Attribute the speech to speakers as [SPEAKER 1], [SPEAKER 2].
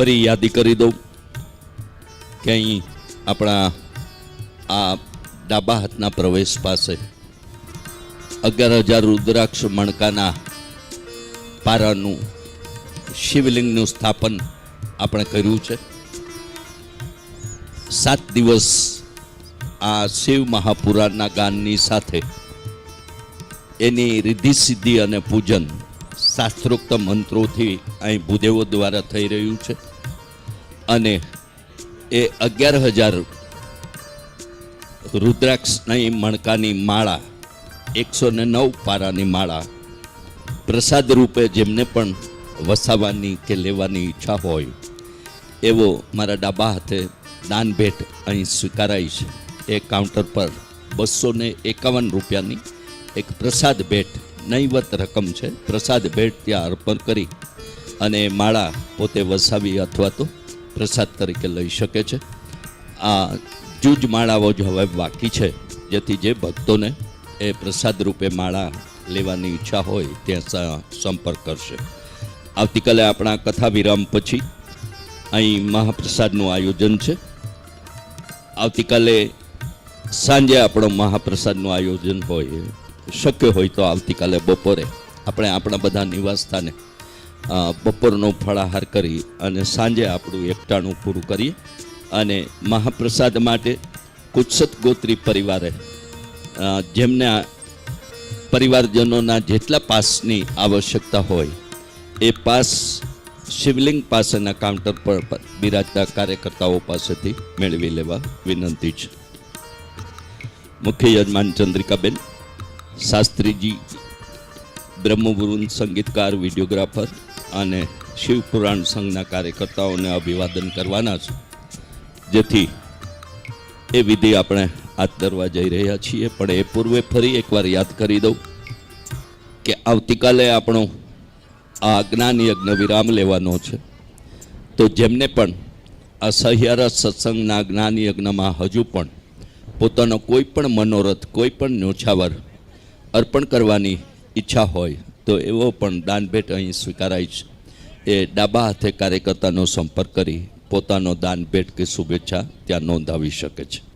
[SPEAKER 1] ફરી યાદી કરી દઉં. કે અહીં આપણા આ ડાબા હાથના પ્રવેશ પાસે અગિયાર હજાર રુદ્રાક્ષ મણકાના પારાનું શિવલિંગનું સ્થાપન આપણે કર્યું છે. સાત દિવસ આ શિવ મહાપુરાણના ગાનની સાથે એની રિદ્ધિ સિદ્ધિ અને પૂજન શાસ્ત્રોક્ત મંત્રોથી અહીં ભૂદેવો દ્વારા થઈ રહ્યું છે. અને એ અગિયાર હજાર રુદ્રાક્ષની મણકાની માળા, એકસો ને નવ પારાની માળા પ્રસાદ રૂપે જેમને પણ વસાવવાની કે લેવાની ઈચ્છા હોય, એવો મારા ડાબા હાથે દાન ભેટ અહીં સ્વીકારાય છે. એ કાઉન્ટર પર બસો ને એકાવન રૂપિયાની એક પ્રસાદ ભેટ, નહીવત રકમ છે. પ્રસાદ ભેટ ત્યાં અર્પણ કરી અને માળા પોતે વસાવી અથવા તો પ્રસાદ તરીકે લઈ શકે છે. આ જૂજ માળાઓ જ હવે બાકી છે. જેથી જે ભક્તોને એ પ્રસાદ રૂપે માળા લેવાની ઈચ્છા હોય ત્યાં સંપર્ક કરશે. આવતીકાલે આપણા કથા વિરામ પછી અહીં મહાપ્રસાદનું આયોજન છે. આવતીકાલે સાંજે આપણો મહાપ્રસાદનું આયોજન હોય શક્ય હોય તો આવતીકાલે બપોરે આપણે આપણા બધા નિવાસ સ્થાને અ, બપોરનો ફળાહાર કરી અને સાંજે આપણું એકટાણું પૂરું કરીએ અને મહાપ્રસાદ માટે કુત્સત ગોત્રી પરિવારે જેમને પરિવારજનોના જેટલા પાસની આવશ્યકતા હોય, એ પાસ શિવલિંગ પાસેના કાઉન્ટર પર બિરાજતા કાર્યકર્તાઓ પાસેથી મેળવી લેવા વિનંતી છે. મુખ્ય યજમાન ચંદ્રિકાબેન, શાસ્ત્રીજી બ્રહ્મગુરુન સંગીતકાર, વિડીયોગ્રાફર અને શિવપુરાણ સંઘના કાર્યકર્તાઓને અભિવાદન કરવાના છે. જેથી એ વિધિ આપણે હાથ ધરવા જઈ રહ્યા છીએ, પણ એ પૂર્વે ફરી એકવાર યાદ કરી દઉં કે આવતીકાલે આપણો આ અજ્ઞાન યજ્ઞ વિરામ લેવાનો છે. તો જેમને પણ આ સહિયારા સત્સંગના જ્ઞાન યજ્ઞમાં હજુ પણ પોતાનો કોઈ પણ મનોરથ, કોઈ પણ ન્યોછાવર અર્પણ કરવાની ઈચ્છા હોય તો એવો પણ દાનભેટ અહીં સ્વીકારાય છે. એ ડાબા હાથે કાર્યકર્તાનો સંપર્ક કરી પોતાનો દાનભેટ કે શુભેચ્છા ત્યાં નોંધાવી શકે છે.